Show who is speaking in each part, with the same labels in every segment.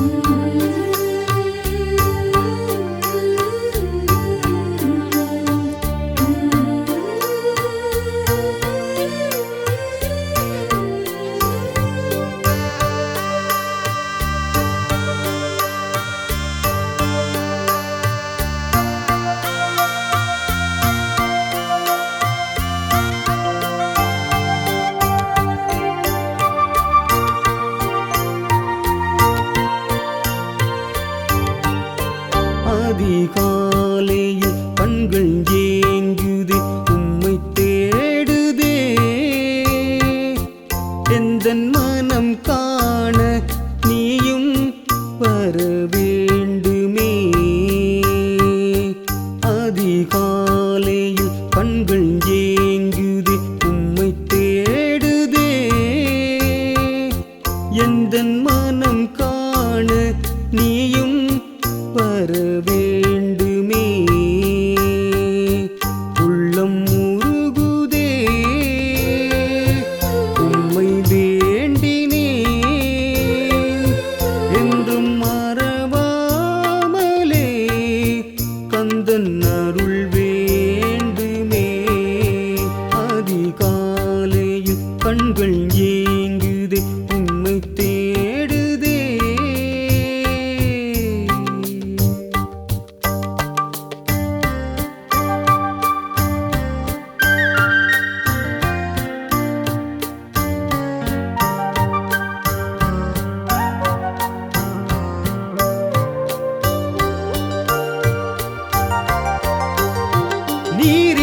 Speaker 1: Mm-hmm. தேடுதே. நீர்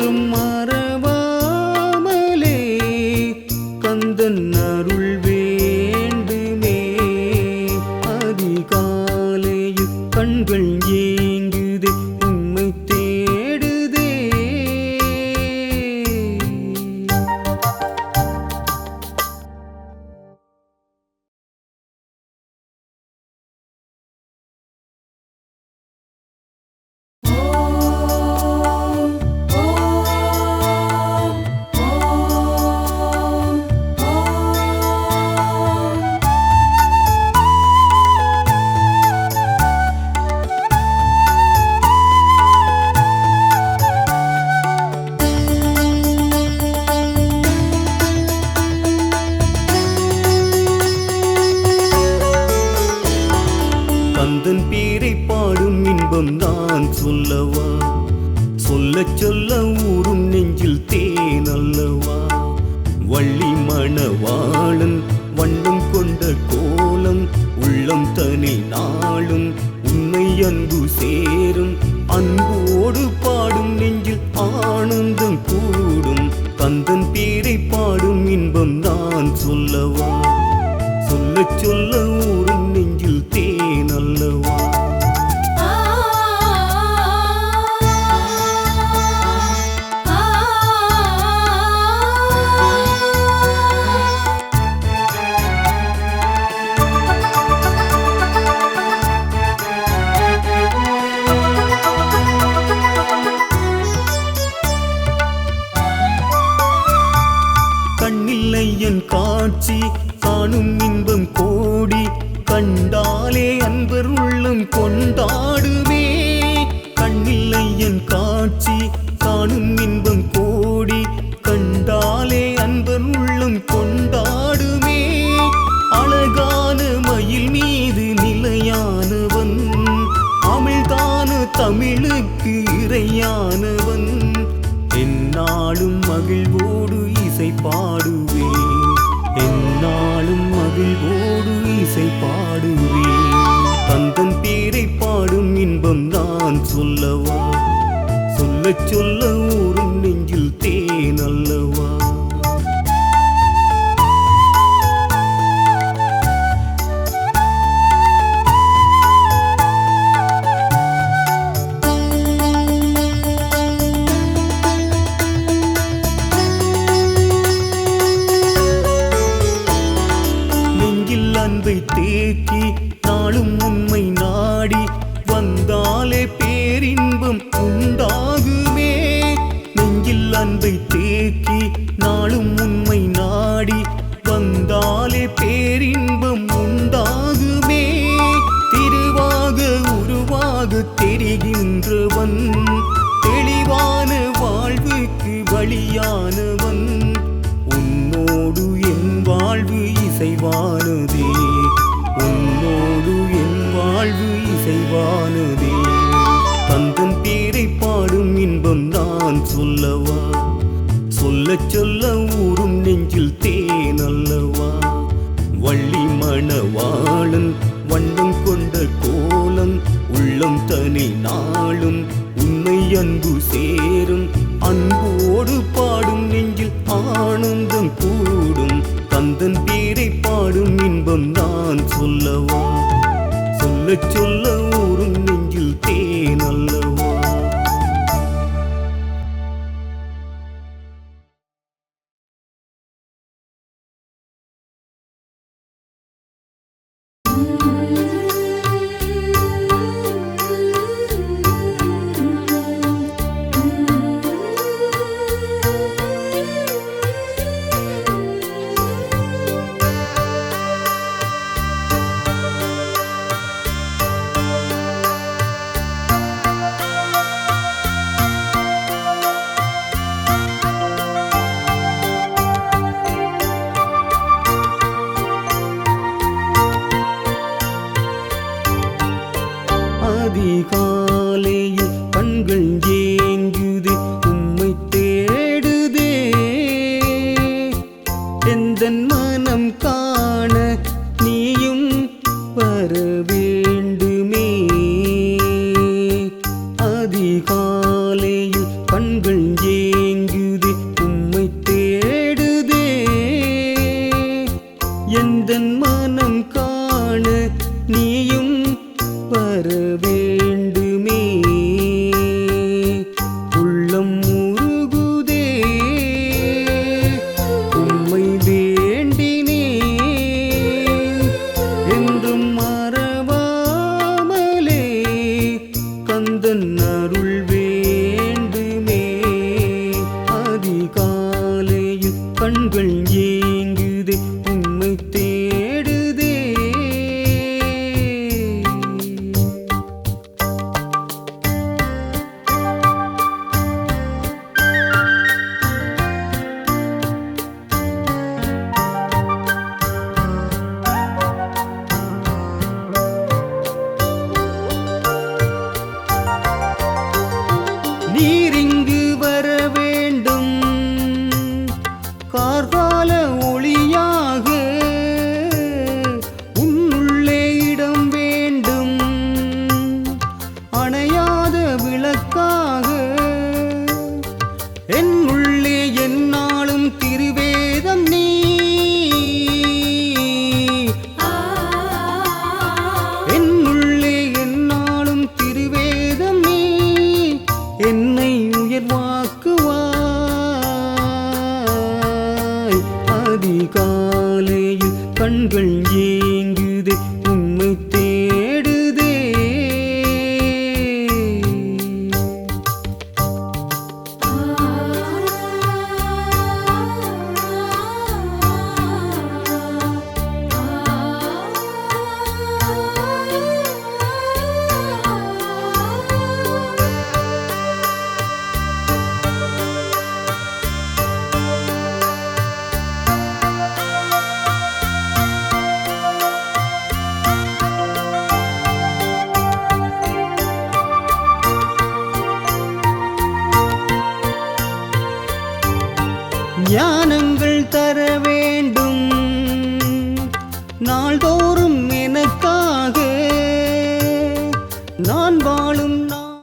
Speaker 1: மாறும் see. சொல்லவா சொல்ல சொல்ல இசைவானதே. உன்னோடு என் வாழ்வு இசைவானதே. தந்தன் பேரை பாடும் இன்பம் நான் சொல்லவா? சொல்ல சொல்ல ஊறும் நெஞ்சில் தேன் அல்லவா? வள்ளி மணவாளன் வண்ணம் கொண்ட கோலம் உள்ளம் தனி நாளும் உன்னை அன்பு சேரும். அன்போடு பாடும் நெஞ்சில் ஆனந்தம் கூடும். கந்தன் பேரை பாடும் இன்பம் நான் சொல்லவா? சொல்ல சொல்ல ஊரும் நெஞ்சில் தேன் thank you நீர்